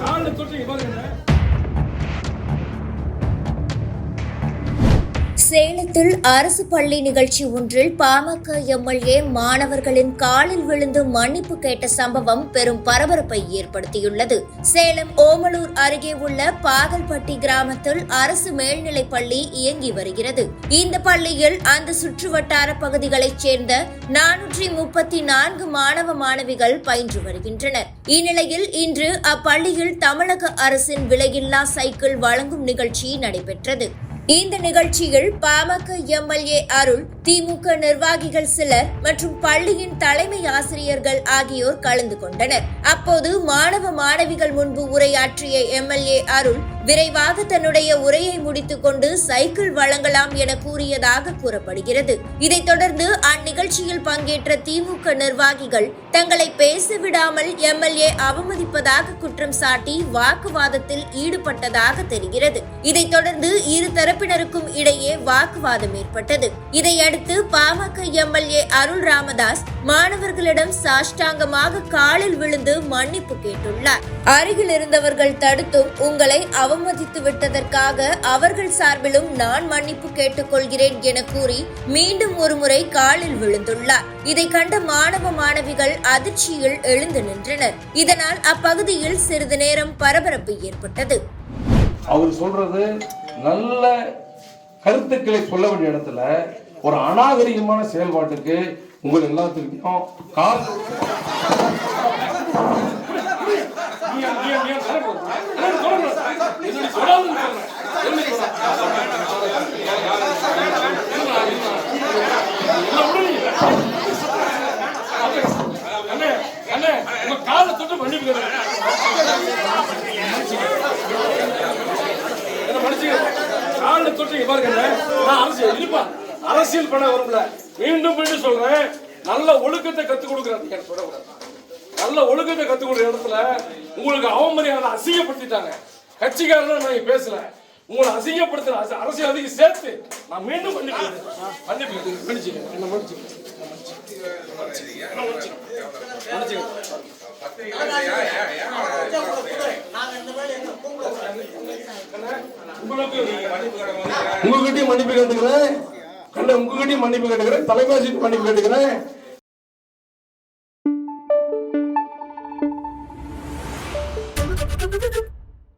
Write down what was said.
நாலு தொட்டு பாருங்க. சேலத்தில் அரசு பள்ளி நிகழ்ச்சி ஒன்றில் பாமக எம்எல்ஏ மாணவர்களின் காலில் விழுந்து மன்னிப்பு கேட்ட சம்பவம் பெரும் பரபரப்பை ஏற்படுத்தியுள்ளது. சேலம் ஓமலூர் அருகே உள்ள பாகல்பட்டி கிராமத்தில் அரசு மேல்நிலைப் பள்ளி இயங்கி வருகிறது. இந்த பள்ளியில் அந்த சுற்றுவட்டார பகுதிகளைச் சேர்ந்த நானூற்றி முப்பத்தி நான்கு மாணவ மாணவிகள் பயின்று வருகின்றனர். இந்நிலையில் இன்று அப்பள்ளியில் தமிழக அரசின் விலையில்லா சைக்கிள் வழங்கும் நிகழ்ச்சி நடைபெற்றது. இந்த நிகழ்ச்சியில் பாமக எம்எல்ஏ அருள் திமுக நிர்வாகிகள் சிலர் மற்றும் பள்ளியின் தலைமை ஆசிரியர்கள் ஆகியோர் கலந்து கொண்டனர். அப்போது மாணவ மாணவிகள் முன்பு உரையாற்றிய எம்எல்ஏ அருள் விரைவாக தன்னுடைய உரையை முடித்துக் கொண்டு சைக்கிள் வழங்கலாம் என கூறியதாக கூறப்படுகிறது. இதைத் தொடர்ந்து அந்நிகழ்ச்சியில் பங்கேற்ற திமுக நிர்வாகிகள் தங்களை பேச விடாமல் எம்எல்ஏ அவமதிப்பதாக குற்றம் சாட்டி வாக்குவாதத்தில் ஈடுபட்டதாக தெரிகிறது. இதைத் தொடர்ந்து இரு தரப்பினருக்கும் இடையே வாக்குவாதம் ஏற்பட்டது. இதையடுத்து பாமக எம்எல்ஏ அருள் ராமதாஸ் மாணவர்களிடம் சாஷ்டாங்கமாக காலில் விழுந்து மன்னிப்பு கேட்டுள்ளார். அருகில் இருந்தவர்கள் தடுத்தும் உங்களை அவ அவமதித்து விட்டதற்காக அவர்கள் சார்பிலும் நான் மன்னிப்பு கேட்டுக்கொள்கிறேன் என கூறி மீண்டும் ஒருமுறை காலில் விழுந்துள்ளார் இதை கண்ட மாணவ மாணவிகள் அதிர்ச்சியில் எழுந்து நின்றனர் இதனால் அப்பகுதியில் சிறிது நேரம் பரபரப்பு ஏற்பட்டது அவர் சொல்றது நல்ல கருத்துக்களை சொல்ல வேண்டிய இடத்துல ஒரு அநாகரிகமான செயல்பாட்டுக்கு உங்கள் எல்லாத்துக்கும் கால் காலை தொட்டு மன்னிப்பு கேளுங்க. என்ன மன்னிச்சுங்க காலை தொட்டு இங்க பாருங்க நான் அரசியல் இருப்பா அரசியல் பண்ண வரும்ல மீண்டும் மீண்டும் சொல்றேன் நல்ல ஒழுக்கத்தை கத்துக் கொடுக்குறாங்க எனக்கு சொல்லக்கூடாது நல்ல ஒழுக்கத்தை கத்துக் கொடுக்குற இடத்துல உங்களுக்கு அவமரியாதை அசிங்கப்படுத்திட்டாங்க கட்சிக்காரர்கள் நான் பேசல. உங்களை அசிங்கப்படுத்தின அதிகம் சேர்த்து நான் மீண்டும் மன்னிப்பு மன்னிச்சுக்கேன் உங்ககிட்டயும் மன்னிப்பு கேட்டுக்கிறேன். கண்ண உங்ககிட்டயும் மன்னிப்பு கேட்டுக்கிறேன். தலைமை மன்னிப்பு கேட்டுக்கிறேன்.